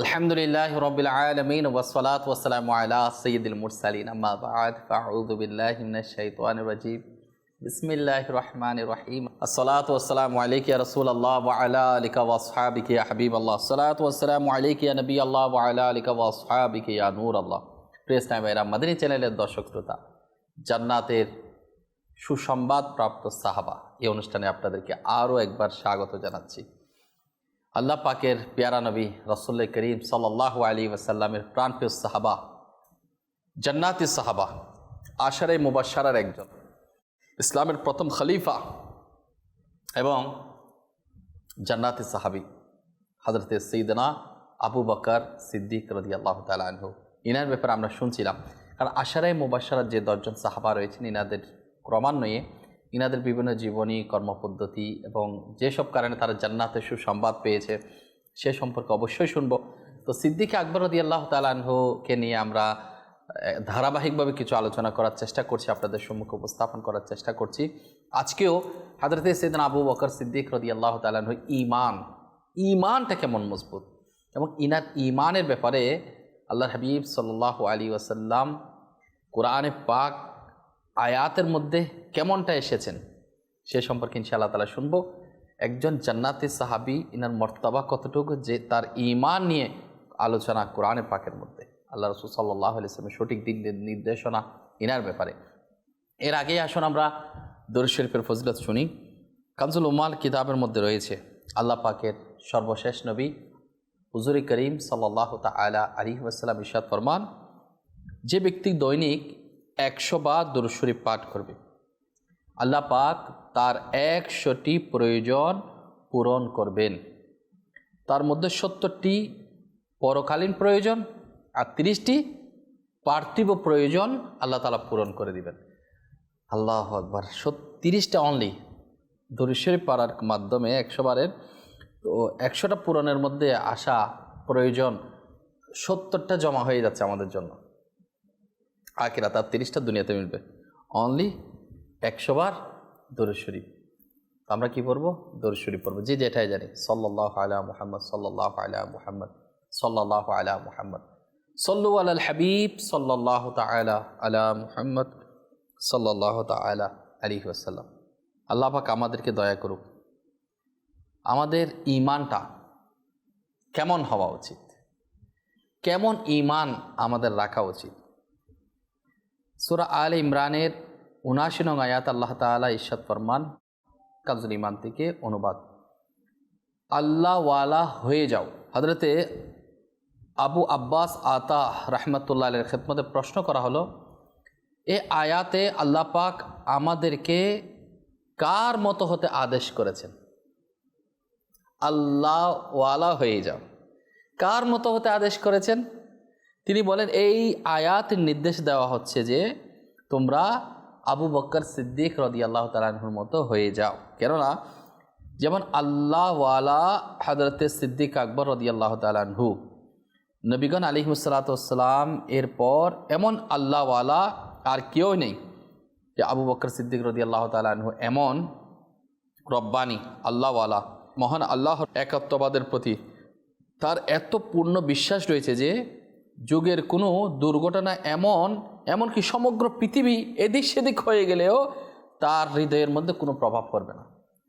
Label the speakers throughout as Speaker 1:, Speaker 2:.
Speaker 1: আলহামদুলিল্লাহ রবিল আলমিন ওসলাত ওসালাম আলা সঈদুল মুরসালিন। আম্মাবাদ ফাউদুবিল্লাহিনাজিম বিসমিল্লাহ রহমান রহিম। আসসালাত ওসালাম আলিকিয়া রসুল আল্লাহ আলা আলিকা ওয়াসহাবিকিয়া হাবিব আল্লাহ সালাত ওসালাম আলিকিয়া নবী আল্লাহ আলা আলিকা ওয়াসহাবিকিয়া নূর আল্লাহ প্রেস নাইমেরা মদিনী চ্যানেলের দর্শক জান্নাতের সুসংবাদ প্রাপ্ত সাহাবা, এই অনুষ্ঠানে আপনাদেরকে আরও একবার স্বাগত জানাচ্ছি। আল্লাহ পাকের পেয়ারা নবী রসুল্লা করিম সাল্লাহ আলী ওয়াসাল্লামের প্রাণপ্রিয় সাহাবা, জান্নাতি সাহাবা আশারে মুবাসারার একজন। ইসলামের প্রথম খলিফা এবং জান্নাতি সাহাবি হজরতে সঈদনা আবু বকর সিদ্দিক রদি আল্লাহ তালু ইনার ব্যাপারে আমরা শুনছিলাম। কারণ আশারাই মুবাসারার যে দশজন সাহাবা রয়েছেন, ইনাদের ক্রমান্বয়ে ইনাদের বিভিন্ন জীবনী, কর্মপদ্ধতি এবং যেসব কারণে তারা জান্নাতে সুসংবাদ পেয়েছে সে সম্পর্কে অবশ্যই শুনব। তো সিদ্দিক আকবর রদি আল্লাহ তালাহুকে নিয়ে আমরা ধারাবাহিকভাবে কিছু আলোচনা করার চেষ্টা করছি, আপনাদের সম্মুখে উপস্থাপন করার চেষ্টা করছি। আজকেও হাজরতে সেদিন আবু বকর সিদ্দিক রদি আল্লাহ তালাহ ইমান ইমানটা কেমন মজবুত এবং ইনার ইমানের ব্যাপারে আল্লাহ হাবিব সাল্লাহ আলী ওয়াসাল্লাম কোরআনে পাক আয়াতের মধ্যে কেমনটা এসেছেন? সে সম্পর্কে ইনশাআল্লাহ তালা শুনব। একজন জান্নাতি সাহাবি, ইনার মর্তাবা কতটুকু? যে তার ইমান নিয়ে আলোচনা কোরআনে পাকের মধ্যে। আল্লাহ রসুল সাল্লাহ ইসলামের সঠিক দিক নির্দেশনা ইনার ব্যাপারে। এর আগেই আসুন আমরা দরুদ শরীফের ফজিলত শুনি। কামজুল উমাল কিতাবের মধ্যে রয়েছে, আল্লাহ পাকের সর্বশেষ নবী হুজুরি করিম সাল্লাহ তালা আলী ওয়াসাল্লাম ইশাদ ফরমান, যে ব্যক্তি দৈনিক একশো বা দরুদ শরীফ পাঠ করবে আল্লাহ পাক তার একশোটি প্রয়োজন পূরণ করবেন। তার মধ্যে সত্তরটি পরকালীন প্রয়োজন আর তিরিশটি পার্থিব প্রয়োজন আল্লাহ তালা পূরণ করে দিবেন। আল্লাহ আকবার, তিরিশটা অনলি দরিশ্বরী পাড়ার মাধ্যমে একশো বারের, তো একশোটা পূরণের মধ্যে আসা প্রয়োজন সত্তরটা জমা হয়ে যাচ্ছে আমাদের জন্য। আকিরা তার তিরিশটা দুনিয়াতে মিলবে। অনলি একশো বার দরুদ আমরা কি পড়ব? দরুদ শরীফ পড়ব। যে যেটাই জানি সাল্লাহ আলা মুহাম্মদ সাল্লাহ আলা মুহাম্মদ সাল্লাহ আলা মুহাম্মদ। সল্লু আল হাবিব সাল্লাহ তালা আলা মুহাম্মদ সাল্লাহ তালা আলী ওয়াসাল্লাম। আল্লাহ পাক আমাদেরকে দয়া করুক। আমাদের ইমানটা কেমন হওয়া উচিত? কেমন ইমান আমাদের রাখা উচিত? সুরা আল ইমরানের উনাশি নং আয়াত আল্লাহ তালা ইশাদ ফরমান, কাজুল ইমান থেকে অনুবাদ। আল্লাহওয়ালা হয়ে যাও। হজরতে আবু আব্বাস আতা রহমতুল্লাহ আলের খেদমতে প্রশ্ন করা হলো, এ আয়াতে আল্লাহ পাক আমাদেরকে কার মতো হতে আদেশ করেছেন? আল্লাহওয়ালা হয়ে যাও। কার মতো হতে আদেশ করেছেন? তিনি বলেন, এই আয়াতের নির্দেশ দেওয়া হচ্ছে যে তোমরা আবু বক্কর সিদ্দিক রদি আল্লাহ তালাহুর মতো হয়ে যাও। কেননা, যেমন আল্লাহওয়ালা হজরতে সিদ্দিক আকবর রদি আল্লাহ তালাহু নবীগণ আলী আলিমসালাতাম এরপর এমন আল্লাহওয়ালা আর কেউ নেই যে আবু বক্কর সিদ্দিক রদি আল্লাহ তালাহু এমন রব্বানি আল্লাহওয়ালা মহান আল্লাহর একাত্মবাদের প্রতি। তার এত পূর্ণ বিশ্বাস রয়েছে যে যুগের কোনো দুর্ঘটনা এমন এমনকি সমগ্র পৃথিবী এদিক সেদিক হয়ে গেলেও তার হৃদয়ের মধ্যে কোনো প্রভাব পড়বে না।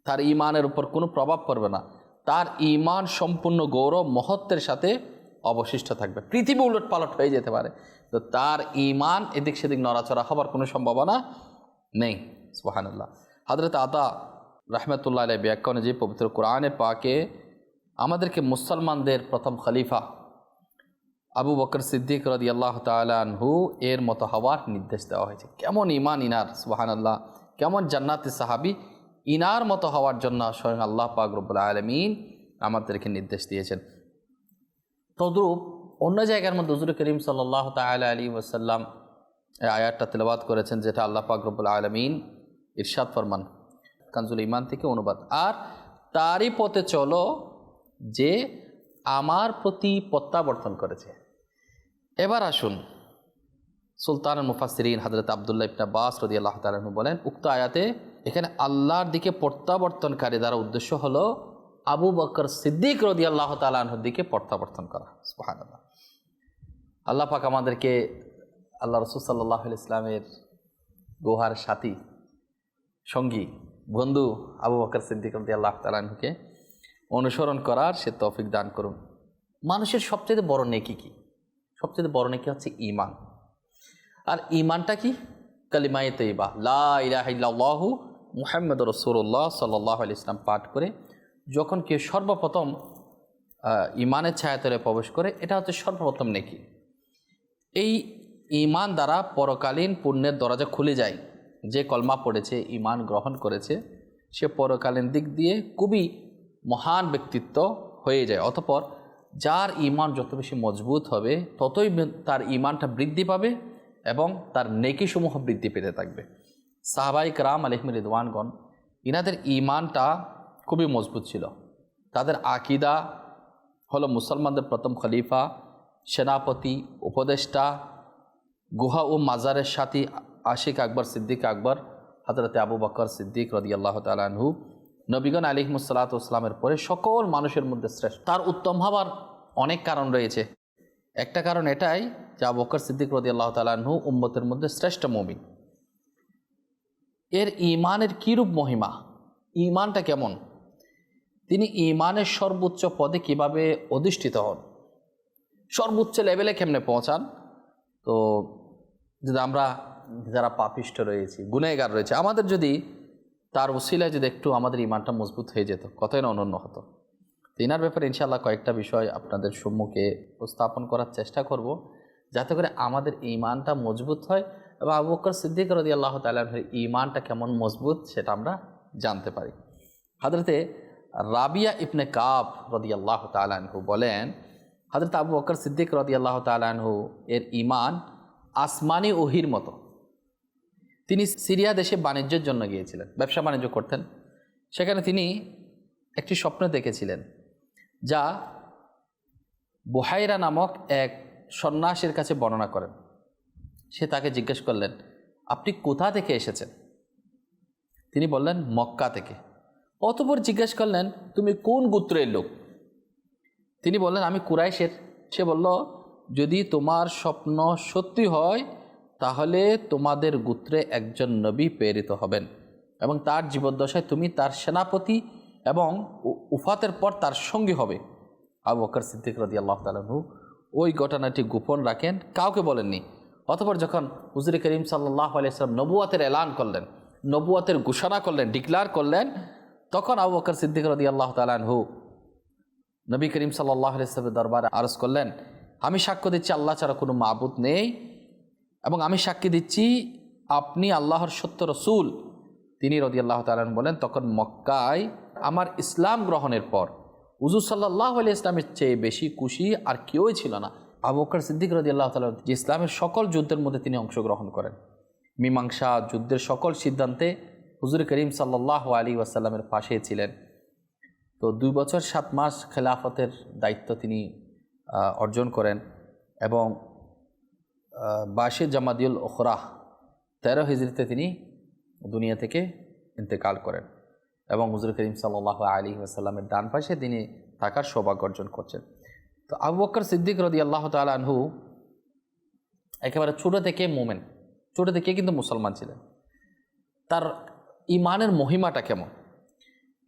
Speaker 1: তার ইমানের উপর কোনো প্রভাব পড়বে না। তার ইমান সম্পূর্ণ গৌরব, মহত্বের সাথে অবশিষ্ট থাকবে। পৃথিবী উলট পালট হয়ে যেতে পারে। তো তার ইমান এদিক সেদিক নড়াচড়া হবার কোনো সম্ভাবনা নেই। সুবাহান্লাহ হাজরত আতা রহমতুল্লাহ আলাই ব্যাখ্যা অনুযায়ী পবিত্র কোরআনে পাকে আমাদেরকে মুসলমানদের প্রথম খলিফা আবু বকর সিদ্দিক রদি আল্লাহ তালহু এর মতো হওয়ার নির্দেশ দেওয়া হয়েছে। কেমন ইমান ইনার সুবাহান আল্লাহ কেমন জান্নাতি সাহাবি ইনার মতো হওয়ার জন্য স্বয়ং আল্লাহ পাক রব্বুল আলমিন আমাদেরকে নির্দেশ দিয়েছেন। তদ্রূপ অন্য জায়গার মধ্যে হজুর করিম সাল্লাহ তালা আলী ওসাল্লাম আয়াতটা তেলাবাদ করেছেন যেটা আল্লাহ পাক রব্বুল আলমিন ইরশাদ ফরমান কানজুল ইমান থেকে অনুবাদ। আর তারই পথে চলো যে আমার প্রতি প্রত্যাবর্তন করেছে। এবার আসুন। সুলতান মুফাসরিন হজরত আবদুল্লাহ ইবনা বাস রদি আল্লাহ তালু বলেন, উক্ত আয়াতে এখানে আল্লাহর দিকে প্রত্যাবর্তনকারী দ্বারা উদ্দেশ্য হলো আবু বকর সিদ্দিক রদি আল্লাহ তালাহর দিকে প্রত্যাবর্তন করা। সুহান আল্লাহ পাক আমাদেরকে আল্লাহ রসুল সাল্লাহ ইসলামের গুহার সাথী, সঙ্গী, বন্ধু আবু বকর সিদ্দিক রদি আল্লাহ তালাহকে অনুসরণ করার সে তৌফিক দান করুন। মানুষের সবচেয়ে বড় নেকি কি? সবচেয়ে বড় নেকি হচ্ছে ইমান আর ইমানটা কি? কালিমায়ে তৈবা লা ইলাহু মুহাম্মদ রসুল্লাহ সাল্লাহ আলি ইসলাম পাঠ করে যখন কেউ সর্বপ্রথম ইমানের ছায়াতলে প্রবেশ করে, এটা হচ্ছে সর্বপ্রথম নেকি। এই ইমান দ্বারা পরকালীন পুণ্যের দরজা খুলে যায়। যে কলমা পড়েছে ইমান গ্রহণ করেছে, সে পরকালীন দিক দিয়ে খুবই মহান ব্যক্তিত্ব হয়ে যায়। অতপর যার ইমান যত বেশি মজবুত হবে, ততই তার ইমানটা বৃদ্ধি পাবে এবং তার নেকিসমূহ বৃদ্ধি পেতে থাকবে। সাহাবাইক রাম আলহিম রিদওয়ানগণ, ইনাদের ইমানটা খুবই মজবুত ছিল। তাদের আকিদা হলো মুসলমানদের প্রথম খলিফা, সেনাপতি, উপদেষ্টা, গুহা ও মাজারের সাথী আশিক আকবর, সিদ্দিক আকবর হজরতে আবু বকর সিদ্দিক রদি আল্লাহ তালহু নবীগণ আলিহমুসাল্লাতামের পরে সকল মানুষের মধ্যে শ্রেষ্ঠ। তার উত্তম হবার অনেক কারণ রয়েছে। একটা কারণ এটাই যে বকর সিদ্দিক রদি আল্লাহ তালহু উম্মতের মধ্যে শ্রেষ্ঠ মমিন। এর ইমানের কীরূপ মহিমা? ইমানটা কেমন? তিনি ইমানের সর্বোচ্চ পদে কীভাবে অধিষ্ঠিত হন? সর্বোচ্চ লেভেলে কেমনে পৌঁছান? তো যদি আমরা যারা পাপিষ্ট রয়েছি গুনেগার রয়েছে, আমাদের যদি তার উসিলায় যদি একটু আমাদের ইমানটা মজবুত হয়ে যেত, কতই না অনন্য হতো। তো এনার ব্যাপারে ইনশাআল্লাহ কয়েকটা বিষয় আপনাদের সম্মুখে উপস্থাপন করার চেষ্টা করব, যাতে করে আমাদের ইমানটা মজবুত হয় এবং আবু বকর সিদ্দিক রদি আল্লাহ তালের ইমানটা কেমন মজবুত সেটা আমরা জানতে পারি। হাজরতে রাবিয়া ইবনে কাব রদি আল্লাহ তালানহু বলেন হজরত আবু বকর সিদ্দিক রদি আল্লাহ তালানহু এর ইমান আসমানি ওহির মতো। তিনি সিরিয়া দেশে বাণিজ্যের জন্য গিয়েছিলেন, ব্যবসা বাণিজ্য করতেন। সেখানে তিনি একটি স্বপ্ন দেখেছিলেন যা বোহাইরা নামক এক সন্ন্যাসীর কাছে বর্ণনা করেন। সে তাকে জিজ্ঞেস করলেন, আপনি কোথা থেকে এসেছেন? তিনি বললেন, মক্কা থেকে। অতপর জিজ্ঞেস করলেন, তুমি কোন গোত্রের লোক? তিনি বললেন, আমি কুরাইশের। সে বলল, যদি তোমার স্বপ্ন সত্যি হয় তাহলে তোমাদের গোত্রে একজন নবী প্রেরিত হবেন এবং তার জীবদ্দশায় তুমি তার সেনাপতি এবং উফাতের পর তার সঙ্গী হবে। আবু বকর সিদ্দিক রদি আল্লাহ তালু ওই ঘটনাটি গোপন রাখেন, কাউকে বলেননি। অতপর যখন হুজুর করিম সাল্লাহ আলিয়াল্লাম নবুয়াতের এলান করলেন, নবুয়াতের ঘোষণা করলেন, ডিক্লার করলেন, তখন আবু বকর সিদ্দিক রদি আল্লাহ তালানহু নবী করিম সাল্লাহ ইসলামের দরবারে আরজ করলেন, আমি সাক্ষ্য দিচ্ছি, আল্লাহ ছাড়া কোনো মাবুদ নেই। এবং আমি সাক্ষী দিচ্ছি, আপনি আল্লাহর সত্য রসুল। তিনি রদি আল্লাহ তালন বলেন, তখন মক্কায় আমার ইসলাম গ্রহণের পর উজু সাল্লাহ আলি ইসলামের চেয়ে বেশি খুশি আর কেউই ছিল না। আবু বকর সিদ্দিক রদি আল্লাহ তাল যে ইসলামের সকল যুদ্ধের মধ্যে তিনি অংশগ্রহণ করেন। মীমাংসা যুদ্ধের সকল সিদ্ধান্তে হুজুর করিম সাল্লাহ আলী ওয়াসাল্লামের পাশে ছিলেন। তো দুই বছর সাত মাস খেলাফতের দায়িত্ব তিনি অর্জন করেন এবং বাশির জামাদিউল ওখরাহ তেরো হিজড়িতে তিনি দুনিয়া থেকে ইন্তেকাল করেন এবং হুজুর করিম সাল্লাহ আলী আসাল্লামের ডান পাশে তিনি থাকার সৌভাগ্য অর্জন করছেন। তো আবু বকর সিদ্দিক রদি আল্লাহ তালহু একেবারে ছোটো থেকে মোমেন, ছোটো থেকে কিন্তু মুসলমান ছিলেন। তার ইমানের মহিমাটা কেমন?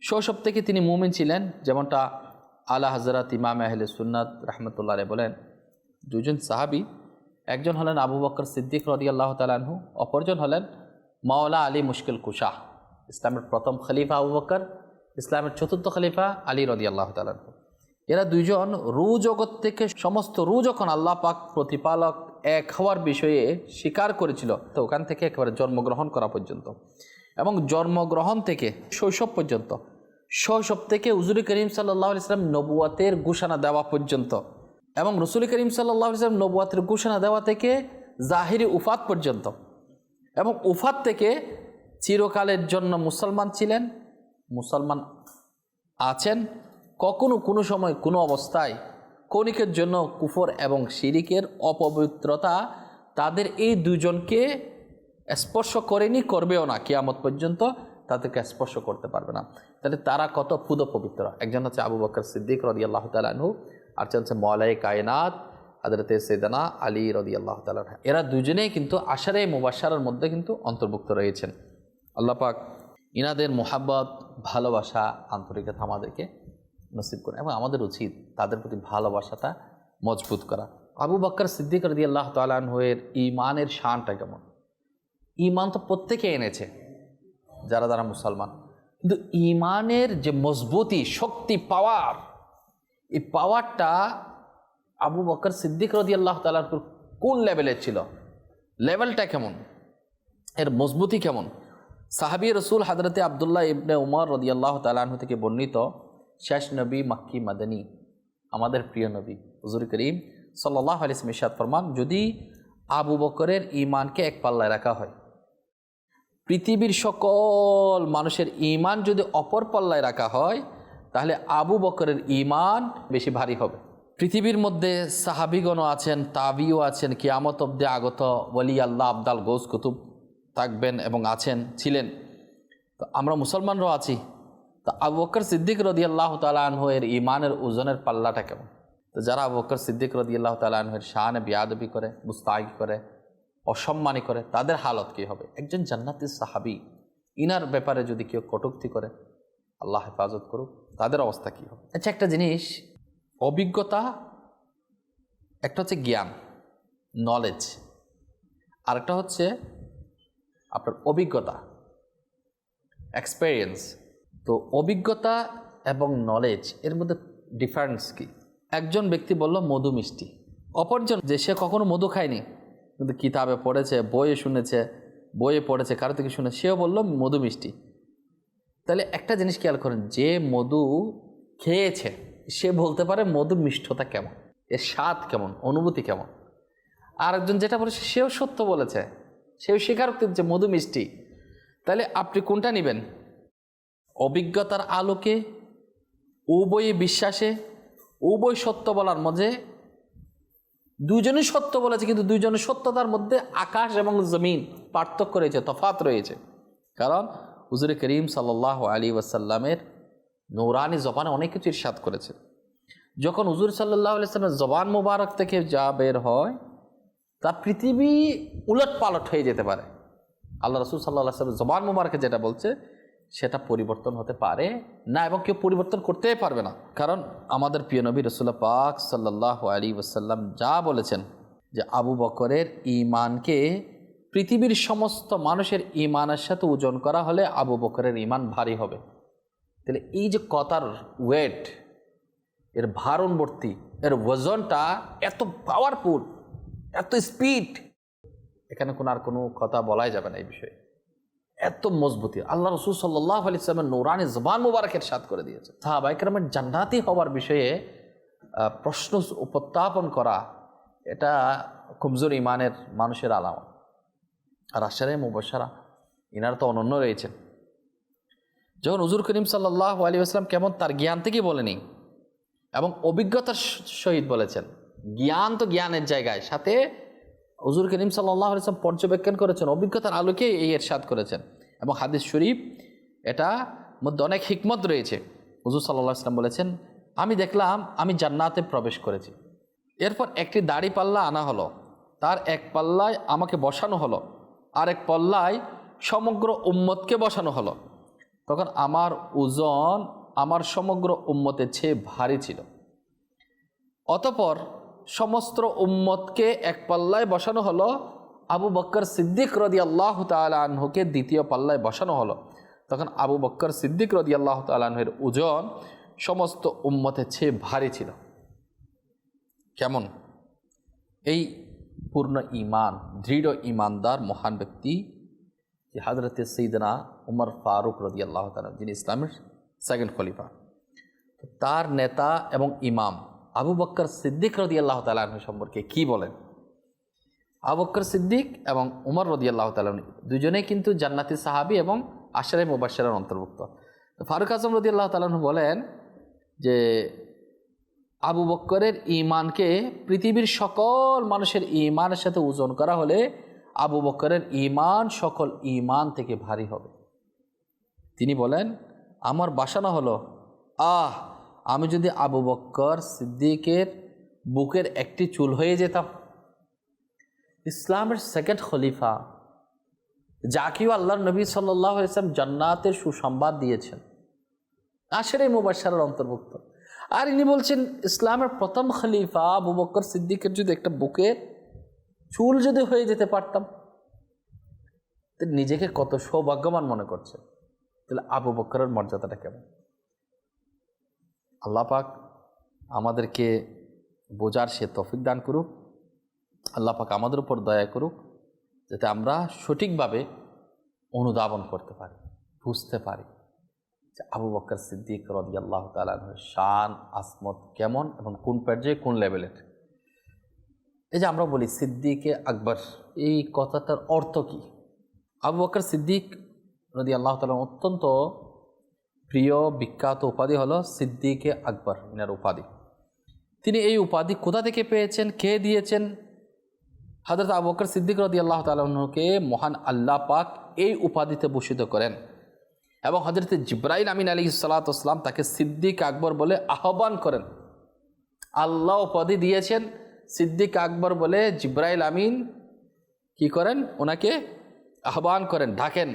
Speaker 1: শৈশব থেকে তিনি মুমিন ছিলেন, যেমনটা আলা হজরত ইমাম আহলে সুন্নাত রহমতুল্লাহ বলেন দুজন সাহাবি একজন হলেন আবু বকর সিদ্দিক রদি আল্লাহ তালাহু অপরজন হলেন মাওলা আলী মুশকিল কুশাহ ইসলামের প্রথম খলিফা আবু বকর, ইসলামের চতুর্থ খলিফা আলী রদি আল্লাহ তালাহু এরা দুইজন রু জগৎ থেকে সমস্ত রু যখন আল্লাহ পাক প্রতিপালক এক হওয়ার বিষয়ে স্বীকার করেছিল, তো ওখান থেকে একেবারে জন্মগ্রহণ করা পর্যন্ত এবং জন্মগ্রহণ থেকে শৈশব পর্যন্ত, শৈশব থেকে উজুরি করিম সাল্লাহ ইসলাম নবুয়াতের ঘোষণা দেওয়া পর্যন্ত এবং রসুল করিম সাল্লাহ ইসলাম নবুয়াতের ঘোষণা দেওয়া থেকে জাহিরি উফাত পর্যন্ত। এবং উফাত থেকে চিরকালের জন্য মুসলমান ছিলেন, মুসলমান আছেন, কখনো কোনো সময়, কোনো অবস্থায় কণিকের জন্য কুফর এবং শিরিকের অপবিত্রতা তাদের এই দুজনকে স্পর্শ করেনি, করবেও না, কিয়ামত পর্যন্ত তাদেরকে স্পর্শ করতে পারবে না। তাহলে তারা কত পুদ পবিত্র একজন হচ্ছে আবু বকর সিদ্দিক রদি আল্লাহ তালু আর হচ্ছে মলাই কায়নাত হাজরতে সেদানা আলী রদি আল্লাহ তালা এরা দুজনেই কিন্তু আশারে মুবাসারের মধ্যে কিন্তু অন্তর্ভুক্ত রয়েছেন। আল্লাহ পাক ইনাদের মোহাব্বত, ভালোবাসা, আন্তরিকতা আমাদেরকে নসিব করে এবং আমাদের উচিত তাদের প্রতি ভালোবাসাটা মজবুত করা। আবু বক্কর সিদ্দিক রদি আল্লাহ তালাহের ইমানের শানটা কেমন? ইমান তো প্রত্যেকে এনেছে, যারা যারা মুসলমান। কিন্তু ইমানের যে মজবুতি, শক্তি পাওয়ার এই পাওয়ারটা আবু বকর সিদ্দিক রদি আল্লাহ তালার কোন লেভেলের ছিল? লেভেলটা কেমন? এর মজবুতি কেমন? সাহাবি রসুল হাজরতে আবদুল্লাহ ইবনে উমর রদি আল্লাহ তালাহু থেকে বর্ণিত শেষ নবী মাক্কি মাদানী, আমাদের প্রিয় নবী। হুজুর করিম সাল্লাহ আলিসম ইসাদ ফরমান, যদি আবু বকরের ইমানকে এক পাল্লায় রাখা হয়। পৃথিবীর সকল মানুষের ইমান যদি অপর পাল্লায় রাখা হয় তাহলে আবু বকরের ইমান বেশি ভারী হবে। পৃথিবীর মধ্যে সাহাবিগণও আছেন, তাবিও আছেন, কিয়ামত অব্দে আগত ওলি আল্লাহ আবদাল গোস কুতুব থাকবেন এবং আছেন, ছিলেন। তো আমরা মুসলমানরাও আছি। তো আবু বকর সিদ্দিক রদি আল্লাহ তালাহ এর ইমানের ওজনের পাল্লাটা কেমন? তো যারা আবু বকর সিদ্দিক রদি আল্লাহ তালাহের শাহানে বিয়াদবি করে মুস্তাকি করে, অসম্মানী করে, তাদের হালত কী হবে? একজন জান্নাতি সাহাবি, ইনার ব্যাপারে যদি কেউ কটুক্তি করে আল্লাহ হেফাজত করুক তাদের অবস্থা কী হবে? আচ্ছা একটা জিনিস অভিজ্ঞতা একটা হচ্ছে জ্ঞান নলেজ আরেকটা হচ্ছে আপনার অভিজ্ঞতা এক্সপেরিয়েন্স তো অভিজ্ঞতা এবং নলেজ এর মধ্যে ডিফারেন্স কি? একজন ব্যক্তি বলল মধু মিষ্টি। অপরজন যে সে কখনো মধু খায়নি কিন্তু কিতাবে পড়েছে বইয়ে শুনেছে বইয়ে পড়েছে কারও থেকে শুনে সেও বলল মধু মিষ্টি। তাহলে একটা জিনিস খেয়াল করেন, যে মধু খেয়েছে, সে বলতে পারে মধুর মিষ্টতা কেমন, এর স্বাদ কেমন, অনুভূতি কেমন। আর একজন যেটা বলেছে, সেও সত্য বলেছে, সেও স্বীকারোক্তি দিচ্ছে মধু মিষ্টি। তাহলে আপনি কোনটা নেবেন? অভিজ্ঞতার আলোকে, উভয় বিশ্বাসে, উভয় সত্য বলার মধ্যে দুজনই সত্য বলেছে, কিন্তু দুজনের সত্যতার মধ্যে আকাশ এবং জমিন পার্থক্য রয়েছে তফাত রয়েছে। কারণ হুজুর করিম সাল্লাহ আলী ওয়াসাল্লামের নৌরানি জবানে অনেক কিছু ইরশাদ করেছে। যখন হুজুর সাল্লাহ আলিয়াল্লামের জবান মুবারক থেকে যা বের হয়, তা পৃথিবী উলট পালট হয়ে যেতে পারে। আল্লাহ রসুল সাল্লাহ আসলামের জবান মুবারকে যেটা বলছে, সেটা পরিবর্তন হতে পারে না এবং কেউ পরিবর্তন করতেই পারবে না। কারণ আমাদের প্রিয় নবী রসুল্লাহ পাক সাল্লাহ আলী ওসাল্লাম যা বলেছেন যে আবু বকরের ইমানকে পৃথিবীর সমস্ত মানুষের ইমানের সাথে ওজন করা হলে আবু বকরের ইমান ভারী হবে। তাহলে এই যে কথার ওয়েট এর ভারণবর্তী, এর ওজনটা এত পাওয়ারফুল এত স্পিড এখানে কোনো আর কোনো কথা বলাই যাবে না এই বিষয়ে। এত মজবুতি। আল্লাহ রসুল সাল্লাহ আলি ইসলামের নৌরানি জবান মুবারকের সাথ করে দিয়েছে সাহাবাইকরামের জান্নাতি হওয়ার বিষয়ে প্রশ্ন উপস্থাপন করা, এটা কমজোর ইমানের মানুষের আলামা আর আশারে মুবাসারা ইনার তো অনন্য রয়েছেন যখন হুজুর করিম সাল্লাহ আলী আসলাম কেমন তার জ্ঞান থেকেই বলেনি, এবং অভিজ্ঞতার সহিত বলেছেন, জ্ঞান তো জ্ঞানের জায়গায়, সাথে হুজুর করিম সাল্লাহ আলিয়াল্লাম পর্যবেক্ষণ করেছেন, অভিজ্ঞতার আলোকে এই এরশাদ করেছেন, এবং হাদিস শরীফ এটা মধ্যে অনেক হিকমত রয়েছে। হুজুর সাল্লাহ ইসলাম বলেছেন, আমি দেখলাম আমি জান্নাতে প্রবেশ করেছি। এরপর একটি দাড়ি পাল্লা আনা হলো, তার এক পাল্লায় আমাকে বসানো হলো আর এক পাল্লায় সমগ্র উম্মতকে বসানো হলো। তখন আমার ওজন আমার সমগ্র উম্মতের চেয়ে ভারী ছিল। অতপর সমস্ত উম্মতকে এক পাল্লায় বসানো হলো। আবু বক্কর সিদ্দিক রদি আল্লাহ তালহুকে দ্বিতীয় পাল্লায় বসানো হলো। তখন আবু বক্কর সিদ্দিক রদি আল্লাহ তালহের ওজন সমস্ত উম্মতের চেয়ে ভারী ছিল। কেমন? এই পূর্ণ ইমান দৃঢ় ইমানদার মহান ব্যক্তি যে হাজরতে সঈদনা উমর ফারুক রদি আল্লাহ তালা যিনি ইসলামের সেকেন্ড খলিফা তার নেতা এবং ইমাম আবু বক্কর সিদ্দিক রদি আল্লাহ তালাহ সম্পর্কে কি বলেন আবু বক্কর সিদ্দিক এবং উমর রদি আল্লাহ তালাহ দুজনেই কিন্তু জান্নাতি সাহাবি এবং আশারে মুবাসারের অন্তর্ভুক্ত ফারুক আজম রদি আল্লাহ তালাহ বলেন যে আবু বক্করের ইমানকে পৃথিবীর সকল মানুষের ইমানের সাথে ওজন করা হলে আবু বক্করের ইমান সকল ইমান থেকে ভারী হবে। তিনি বলেন, আমার বাসনা হলো। আহ, আমি যদি আবু বক্কর সিদ্দিকের বুকের একটি চুল হয়ে যেতাম। ইসলামের সেকেন্ড খলিফা, যাকেও আল্লাহ নবী সাল্লাহ ইসলাম জান্নাতের সুসংবাদ দিয়েছেন, আশের মুবাসারের অন্তর্ভুক্ত। আর ইনি বলছেন, ইসলামের প্রথম খলিফা আবু বক্কর সিদ্দিকের যদি একটা বুকের চুল যদি হয়ে যেতে পারতাম নিজেকে কত সৌভাগ্যবান মনে করছে তাহলে আবু বক্করের মর্যাদাটা কেমন? আল্লাহ পাক আমাদেরকে বোঝার সে তফিক দান করুক। আল্লাহ পাক আমাদের উপর দয়া করুক, যাতে আমরা সঠিকভাবে অনুধাবন করতে পারি, বুঝতে পারি। যে আবু বক্কর সিদ্দিক রদি আল্লাহ তালাহের শান আসমত কেমন এবং কোন পর্যায়ে কোন লেভেলের এই যে আমরা বলি সিদ্দিকে আকবর, এই কথাটার অর্থ কি? আবু বকর সিদ্দিক রদি আল্লাহ তালা অত্যন্ত প্রিয়, বিখ্যাত উপাধি হলো সিদ্দিকে আকবর, ইনার উপাধি। তিনি এই উপাধি কোথা থেকে পেয়েছেন, কে দিয়েছেন? হজরত আবু বকর সিদ্দিক রদি আল্লাহ তালকে মহান আল্লাহ পাক এই উপাধিতে ভূষিত করেন। এবং হজরত জিব্রাইল আমিন আলী সালাতাম তাকে সিদ্দিক আকবর বলে আহ্বান করেন। আল্লাহ উপাধি দিয়েছেন সিদ্দিক আকবর বলে জিব্রাইল আমিন কি করেন? ওনাকে আহ্বান করেন ঢাকেন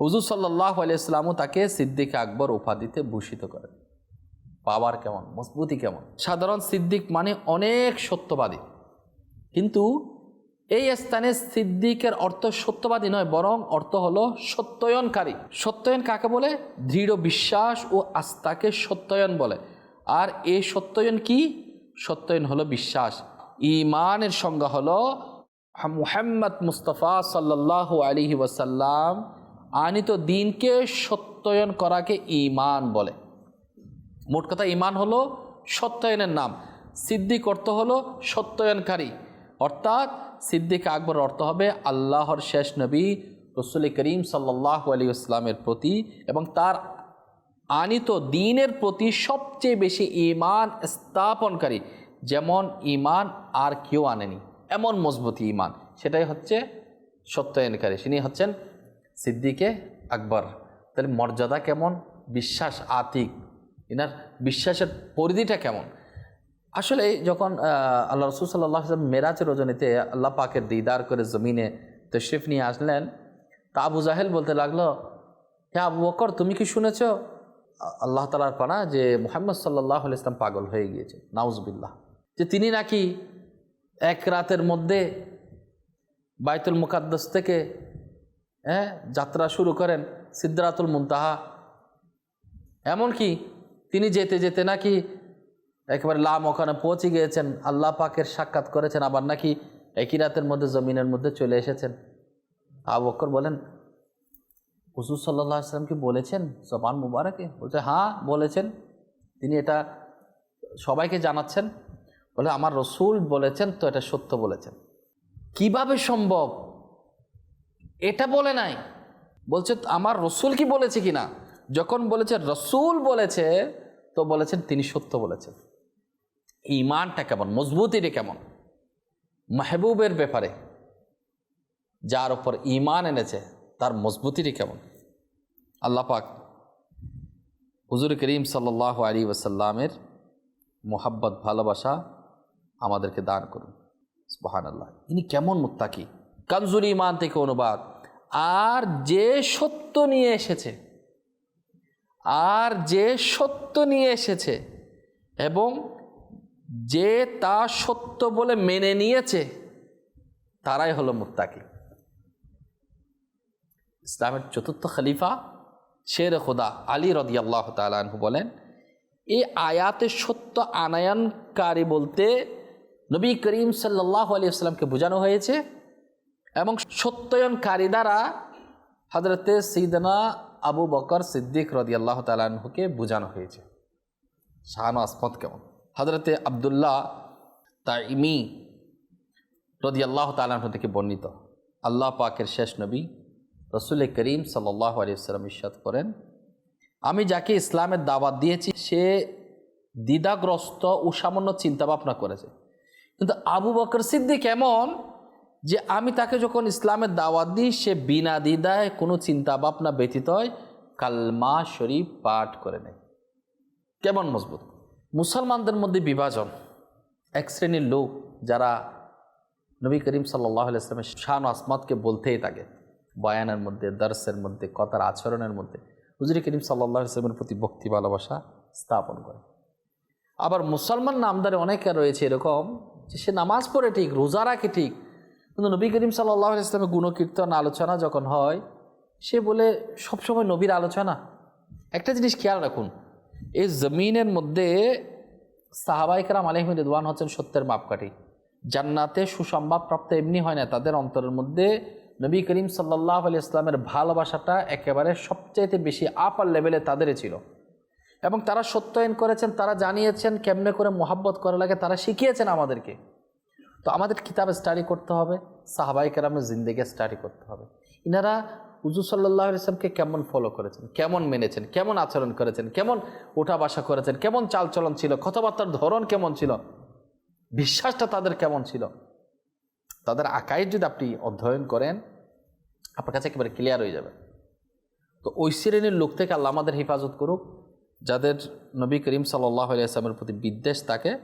Speaker 1: হুজুর সাল্লাহ আলিয়াল্লামও তাকে সিদ্দিক আকবর উপাধিতে ভূষিত করেন। পাওয়ার কেমন? মজবুতি কেমন? সাধারণ সিদ্দিক মানে অনেক সত্যবাদী। কিন্তু এই স্থানে সিদ্দিকের অর্থ সত্যবাদী নয়, বরং অর্থ হলো সত্যয়নকারী। সত্যয়ন কাকে বলে? দৃঢ় বিশ্বাস ও আস্থাকে সত্যয়ন বলে। আর এই সত্যয়ন কি? সত্যয়ন হলো বিশ্বাস। ইমানের সংজ্ঞা হলো মুহাম্মদ মুস্তফা সাল্লাহ আলিহি ওয়াসাল্লাম আনিত দিনকে সত্যয়ন করাকে ইমান বলে। মোট কথা ইমান হলো সত্যায়নের নাম। সিদ্দিক অর্থ হলো সত্যায়নকারী। অর্থাৎ সিদ্দিক আকবর অর্থ হবে আল্লাহর শেষ নবী রসুল করিম সাল্লাহ আলী ইসলামের প্রতি এবং তার আনিত দিনের প্রতি সবচেয়ে বেশি ইমান স্থাপনকারী। যেমন ইমান আর কেউ আনেনি, এমন মজবুতি ইমান সেটাই হচ্ছে সত্যায়নকারী তিনি হচ্ছেন সিদ্দিকে আকবর। তাহলে মর্যাদা কেমন? বিশ্বাস আতিক। এনার বিশ্বাসের পরিধিটা কেমন? আসলে যখন আল্লাহ রসুল সাল্লাহ মেরাজের রজনীতে আল্লাহ পাকের দিদার করে জমিনে তশরিফ নিয়ে আসলেন, তা আবু জাহেল বলতে লাগল হ্যাঁ আবু বকর, তুমি কি শুনেছ? আল্লাহ তালার পানা যে মোহাম্মদ সাল্লাহ ইসলাম পাগল হয়ে গিয়েছে, নাউজবিল্লাহ। যে তিনি নাকি এক রাতের মধ্যে বাইতুল মুকাদ্দাস থেকে হ্যাঁ যাত্রা শুরু করেন সিদ্ধারাতুল মুনতাহা। এমনকি তিনি যেতে যেতে নাকি একেবারে লাম ওখানে পৌঁছে গিয়েছেন, আল্লাহ পাকের সাক্ষাৎ করেছেন, আবার নাকি একই রাতের মধ্যে, জমিনের মধ্যে চলে এসেছেন। আবু বকর বলেন হুসুর সাল্লাহ আসলাম কি বলেছেন? জবান মুবারকে? বলছে হ্যাঁ বলেছেন। তিনি এটা সবাইকে জানাচ্ছেন। বলে, আমার রসুল বলেছেন তো এটা সত্য বলেছেন। কীভাবে সম্ভব? এটা বলে নাই। বলছে, আমার রসুল কি বলেছে কিনা? যখন বলেছে, রসুল বলেছে, তো বলেছেন, তিনি সত্য বলেছেন। ইমানটা কেমন? মজবুতিটা কেমন? মাহবুবের ব্যাপারে যার ওপর ইমান এনেছে, তার মজবুতিটি কেমন? আল্লাহ পাক হুজুর করিম সাল্লাহ আলী ওসাল্লামের মোহাব্বত, ভালোবাসা আমাদেরকে দান করুন। সুবাহান আল্লাহ ইনি কেমন মুত্তাকি? কানজুল ইমান থেকে অনুবাদ। আর যে সত্য নিয়ে এসেছে, আর যে সত্য নিয়ে এসেছে এবং যে তা সত্য বলে মেনে নিয়েছে, তারাই হলো মুত্তাকি। ইসলামের চতুর্থ খলিফা শের খোদা আলী রদিয়াল্লাহ তালু বলেন এই আয়াতে সত্য আনায়নকারী বলতে নবী করিম সাল্লাহ আলী আসলামকে বোঝানো হয়েছে এবং সত্যায়নকারী দ্বারা হজরতে সিদনা আবু বকর সিদ্দিক রদি আল্লাহ তালুকে বোঝানো হয়েছে। শাহান আসমত কেমন? হজরতে আবদুল্লাহ তাইমি রদি আল্লাহ তালাহ থেকে বর্ণিত। আল্লাহ পাকের শেষ নবী রসুল করিম সাল্লাহ আলিয়াল্লাম ইস্বাদ করেন, আমি যাকে ইসলামের দাওয়াত দিয়েছি, সে দ্বিধাগ্রস্ত ও সামান্য চিন্তা ভাবনা করেছে। কিন্তু আবু বকর সিদ্দিক এমন যে আমি তাকে যখন ইসলামের দাওয়াত দিই, সে বিনা দ্বিধায় কোনো চিন্তা ভাবনা ব্যতীত কালমা শরীফ পাঠ করে নেয়। কেমন মজবুত? মুসলমানদের মধ্যে বিভাজন। এক শ্রেণির লোক যারা নবী করিম সাল্লাহ ইসলামের শান আসমাতকে বলতেই থাকে। বয়ানের মধ্যে দর্শের মধ্যে, কথার আচরণের মধ্যে। হুজুরি করিম সাল্লাহ ইসলামের প্রতি ভক্তি, ভালোবাসা স্থাপন করে। আবার মুসলমান নামদারে অনেকে রয়েছে এরকম যে সে নামাজ পড়ে ঠিক, রোজা রাখে ঠিক, কিন্তু নবী করিম সাল্লাহ ইসলামের গুণকীর্তন, আলোচনা যখন হয়, সে বলে, সবসময় নবীর আলোচনা। একটা জিনিস খেয়াল রাখুন এই জমিনের মধ্যে সাহাবাইকরাম আলহিম রিদওয়ান হচ্ছেন সত্যের মাপকাঠি। জান্নাতে সুসংবাদ প্রাপ্ত এমনি হয় না, তাদের অন্তরের মধ্যে নবী করিম সাল্লাহ আলি ইসলামের ভালোবাসাটা একেবারে সবচাইতে বেশি আপার লেভেলে তাদেরই ছিল। এবং তারা সত্যায়ন করেছেন, তারা জানিয়েছেন কেমনে করে মোহাব্বত করা লাগে, তারা শিখিয়েছেন আমাদেরকে। তো আমাদের কিতাব স্টাডি করতে হবে সাহাবাই কেরামের জিন্দিকে স্টাডি করতে হবে। ইনারা হুজু সাল্লাহ ইসলামকে কেমন ফলো করেছেন? কেমন মেনেছেন? কেমন আচরণ করেছেন? কেমন ওঠা বাসা করেছেন? কেমন চালচলন ছিল? কথাবার্তার ধরন কেমন ছিল? বিশ্বাসটা তাদের কেমন ছিল? তাদের আকাই যদি আপনি অধ্যয়ন করেন, আপনার কাছে একেবারে ক্লিয়ার হয়ে যাবে। তো ওই শ্রেণির লোক থেকে আল্লাহ আমাদের হেফাজত করুক, যাদের নবী করিম সাল্লাহ আসলামের প্রতি বিদ্বেষ থাকে,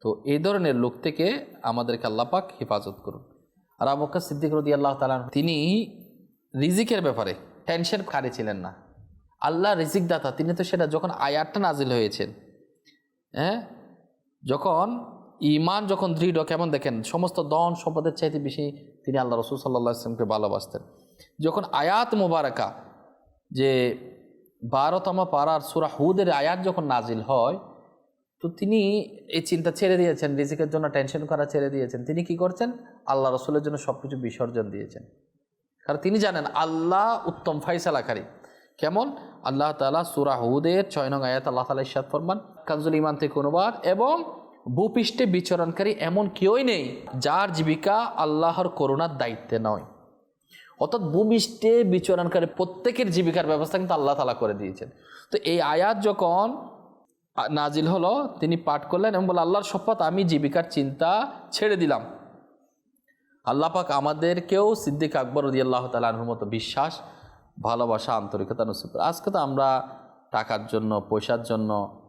Speaker 1: তো এই ধরনের লোক থেকে আমাদেরকে আল্লাপাক হেফাজত করুন আর আবকা সিদ্দিক রদি আল্লাহ তালা তিনি রিজিকের ব্যাপারে, টেনশন কারে ছিলেন না। আল্লাহ রিজিক দাতা তিনি তো সেটা যখন আয়াতটা নাজিল হয়েছেন হ্যাঁ? যখন ইমান যখন দৃঢ়, কেমন দেখেন? সমস্ত দন সম্পদের চাইতে বেশি তিনি আল্লাহ রসুল সাল্লাহ আসলামকে ভালোবাসতেন। যখন আয়াত মোবারকা, যে বারোতম পাড়ার সুরা হুদের আয়াত যখন নাজিল হয়, তো তিনি এই চিন্তা ছেড়ে দিয়েছেন, রিজিকের জন্য টেনশন করা ছেড়ে দিয়েছেন। তিনি কি করছেন? আল্লাহ রসুলের জন্য সব কিছু বিসর্জন দিয়েছেন। কারণ তিনি জানেন আল্লাহ উত্তম ফাইসালাকারী। কেমন? আল্লাহ তালা সুরা হুদের ছয় নং আয়াত আল্লাহ তালা ইসাদ ফরমান কানজুল ইমান থেকে অনুবাদ এবং ভূপৃষ্ঠে বিচরণকারী এমন কেউই নেই যার জীবিকা আল্লাহর করুণার দায়িত্বে নয়। অর্থাৎ ভূমিষ্ঠে বিচরণকারী প্রত্যেকের জীবিকার ব্যবস্থা কিন্তু আল্লাহ তালা করে দিয়েছেন। তো এই আয়াত যখন নাজিল হলো, তিনি পাঠ করলেন এবং বলে আল্লাহর শপথ আমি জীবিকার চিন্তা ছেড়ে দিলাম। আল্লাহ পাক আমাদেরকেও সিদ্দিক আকবর রদি আল্লাহ তালাহুর মতো বিশ্বাস, ভালোবাসা, আন্তরিকতা নসিব আজকে তো আমরা টাকার জন্য, পয়সার জন্য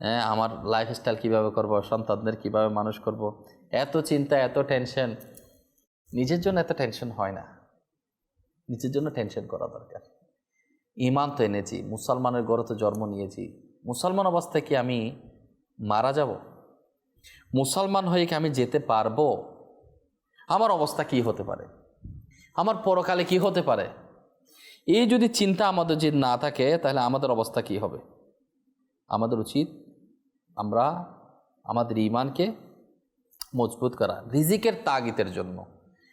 Speaker 1: হ্যাঁ আমার লাইফস্টাইল কীভাবে করব, সন্তানদের কীভাবে মানুষ করব। এত চিন্তা, এত টেনশন নিজের জন্য এত টেনশন হয় না। নিজের জন্য টেনশন করা দরকার। ইমান তো এনেছি, মুসলমানের গড়ে তো জন্ম নিয়েছি। মুসলমান অবস্থায় কি আমি মারা যাব? মুসলমান হয়ে কি আমি যেতে পারব? আমার অবস্থা কি হতে পারে? আমার পরকালে কি হতে পারে? এই যদি চিন্তা আমাদের যদি না থাকে, তাহলে আমাদের অবস্থা কি হবে? আমাদের উচিত আমরা আমাদের ইমানকে মজবুত করা। রিজিকের তাগিতের জন্য।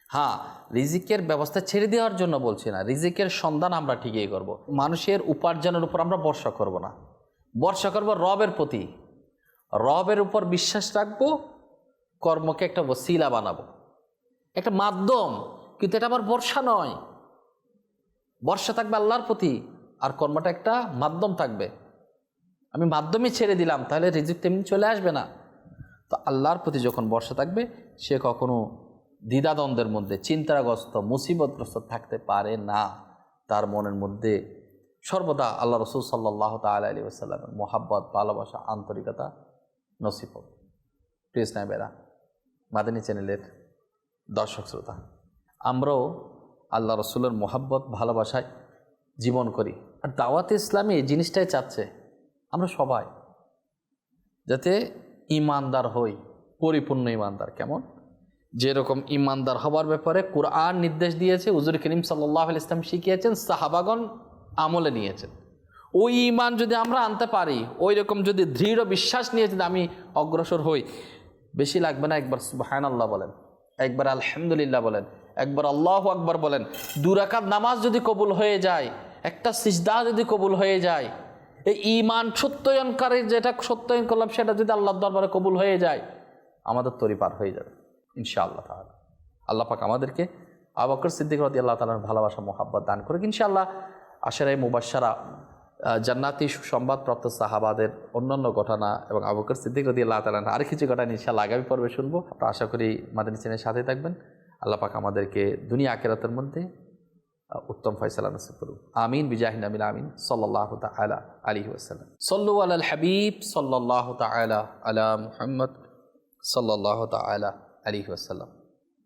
Speaker 1: হ্যাঁ রিজিকের ব্যবস্থা ছেড়ে দেওয়ার জন্য বলছি না। রিজিকের সন্ধান আমরা ঠিকই করব। মানুষের উপার্জনের উপর আমরা বর্ষা করব না। বর্ষা করব রবের প্রতি। রবের উপর বিশ্বাস রাখব, কর্মকে একটা ওসিলা বানাবো। একটা মাধ্যম, কিন্তু এটা আমার বর্ষা নয়। বর্ষা থাকবে আল্লাহর প্রতি, আর কর্মটা একটা মাধ্যম থাকবে। আমি মাধ্যমে ছেড়ে দিলাম, তাহলে রিজিক তেমনি চলে আসবে না। তো আল্লাহর প্রতি যখন বর্ষা থাকবে, সে কখনো দ্বিধাদ্বন্দ্বের মধ্যে, চিন্তাগ্রস্ত, মুসিবতগ্রস্ত থাকতে পারে না। তার মনের মধ্যে সর্বদা আল্লাহ রসুল সাল্লাহ তাল আলী আসাল্লামের মোহাব্বত, ভালোবাসা, আন্তরিকতা নসিব প্রিয় স্নাইবেরা মাদানী চ্যানেলের দর্শক শ্রোতা, আমরাও আল্লাহ রসুলের মোহাব্বত, ভালোবাসায় জীবন করি। আর দাওয়াত ইসলামী এই জিনিসটাই চাচ্ছে আমরা সবাই, যাতে ইমানদার হই, পরিপূর্ণ ইমানদার। কেমন? যেরকম ইমানদার হবার ব্যাপারে কোরআন নির্দেশ দিয়েছে উজুর করিম সাল্লাহ ইসলাম শিখিয়েছেন সাহাবাগন আমলে নিয়েছেন। ওই ইমান যদি আমরা আনতে পারি ওই রকম যদি দৃঢ় বিশ্বাস নিয়ে যদি আমি অগ্রসর হই, বেশি লাগবে না একবার সুবাহান আল্লাহ বলেন। একবার আলহামদুলিল্লাহ বলেন, একবার আল্লাহ আকবার বলেন দুরাকাত নামাজ যদি কবুল হয়ে যায়, একটা সিজদা যদি কবুল হয়ে যায়, এই ইমান সত্যায়নকারী যেটা সত্যায়ন করলাম সেটা যদি আল্লাহর দরবারে কবুল হয়ে যায়, আমাদের তরি পার হয়ে যাবে, ইনশাআল্লাহ তাহলে আল্লাহ পাক আমাদেরকে আবাকর সিদ্দিক রদি আল্লাহ তালার ভালোবাসা, মোহাব্বত দান করে ইনশাআল্লাহ। আশারাই মুবাসারা জান্নাতি সুসংবাদপ্রাপ্ত সাহাবাদের অন্যান্য ঘটনা এবং আবুকর সিদ্দিক রদি আল্লাহ তালান আর কিছু ঘটনা ইনশাআল্লাহ আগামী পর্বে শুনব। আমরা আশা করি মাদানী চ্যানেলের সাথে থাকবেন। আল্লাহ পাক আমাদেরকে দুনিয়া আকেরাতের মধ্যে উত্তম ফয়সালা করুন আমিন, বিজাহিন আমিন আমিন। সাল্লাহ তালা আলী ওসাল্লাম সল্লু আল হাবিব সাল্লাহ তালা আলা মুহাম্মদ সাল্লাহ তালা আলী ওসাল্লাম